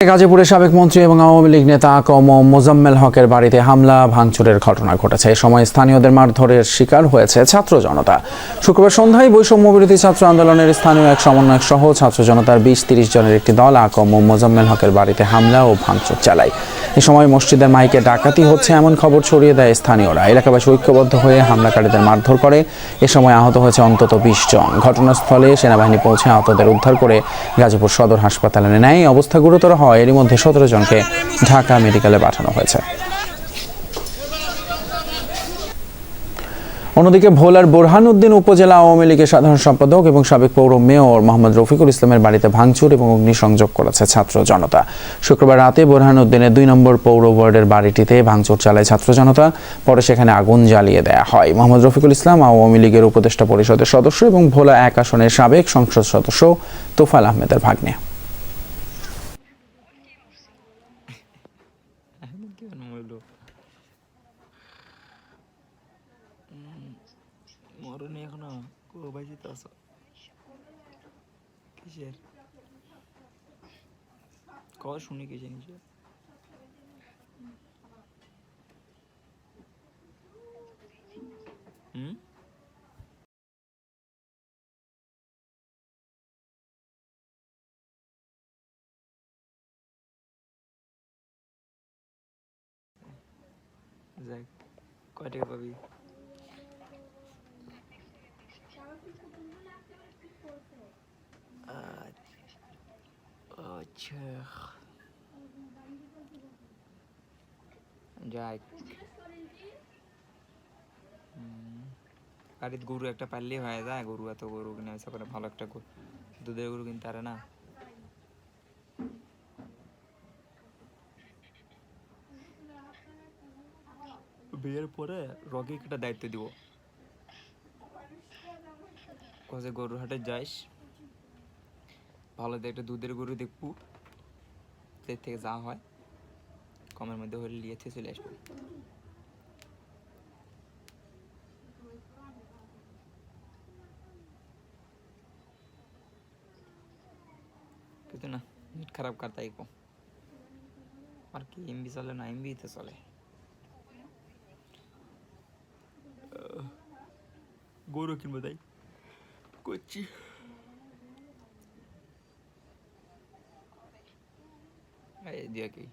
গাজীপুরে সাবেক মন্ত্রী এবং আওয়ামী লীগ নেতা কম মোজাম্মেল হকের বাড়িতে হামলা, ভাঙচুরের ঘটনা ঘটেছে। এ সময় স্থানীয়দের মারধরের শিকার হয়েছে ছাত্র জনতা। শুক্রবার সন্ধ্যায় বৈষম্য বিরোধী ছাত্র আন্দোলনের স্থানীয় এক সমন্বয়ক সহ ছাত্র জনতার বিশ তিরিশ জনের একটি দল আকম মোজাম্মেল হকের বাড়িতে হামলা ও ভাঙচুর চালায়। এ সময় মসজিদের মাইকে ডাকাতি হচ্ছে এমন খবর ছড়িয়ে দেয় স্থানীয়রা। এলাকাবাসী ঐক্যবদ্ধ হয়ে হামলাকারীদের মারধর করে। এ সময় আহত হয়েছে অন্তত বিশ জন। ঘটনাস্থলে সেনাবাহিনী পৌঁছে আহতদের উদ্ধার করে গাজীপুর সদর হাসপাতালে নেয়। অবস্থা গুরুতর হয়। এরই মধ্যে সতেরো জনকে ঢাকা মেডিকেলে পাঠানো হয়েছে। অন্যদিকে ভোলার বোরহানউদ্দিন উপজেলা আওয়ামী লীগের সাধারণ সম্পাদক এবং সাবেক পৌর মেয়র মোহাম্মদ রফিকুল ইসলামের বাড়িতে ভাঙচুর এবং অগ্নিসংযোগ করেছে ছাত্র জনতা। শুক্রবার রাতে বোরহানউদ্দিনের দুই নম্বর পৌর ওয়ার্ডের বাড়িটিতে ভাঙচুর চালায় ছাত্র জনতা। পরে সেখানে আগুন জ্বালিয়ে দেয়া হয়। মোহাম্মদ রফিকুল ইসলাম আওয়ামী লীগের উপদেষ্টা পরিষদের সদস্য এবং ভোলা এক আসনের সাবেক সংসদ সদস্য তোফাল আহমেদের ভাগ্নে। মরণি এখনও কো বাইজি তো আছো। কিসের? ক শুনি কি জিনিস হুম? যাক, কয় টাকা পাবি? আচ্ছা। যাক বাড়িতে গরু একটা পাললেই হয়ে যায়, গরু এত গরু কিনে এসে করে ভালো একটা দুধের গরু কিনতে পারে না। বিয়ের পরে রগে একটা দায়িত্ব দিব। কজে গরুর হাটে যাইস ভালো একটা দুধের গরু দেখব। এর থেকে যা হয়, কমের মধ্যে হলে থেকে চলে আসব। কিন্তু না নেট খারাপ কার তাই কো। আর কি এমবি চলে না এমবি তো চলে। গরু কিনবো তাই। করছি। এই দিয়ে কি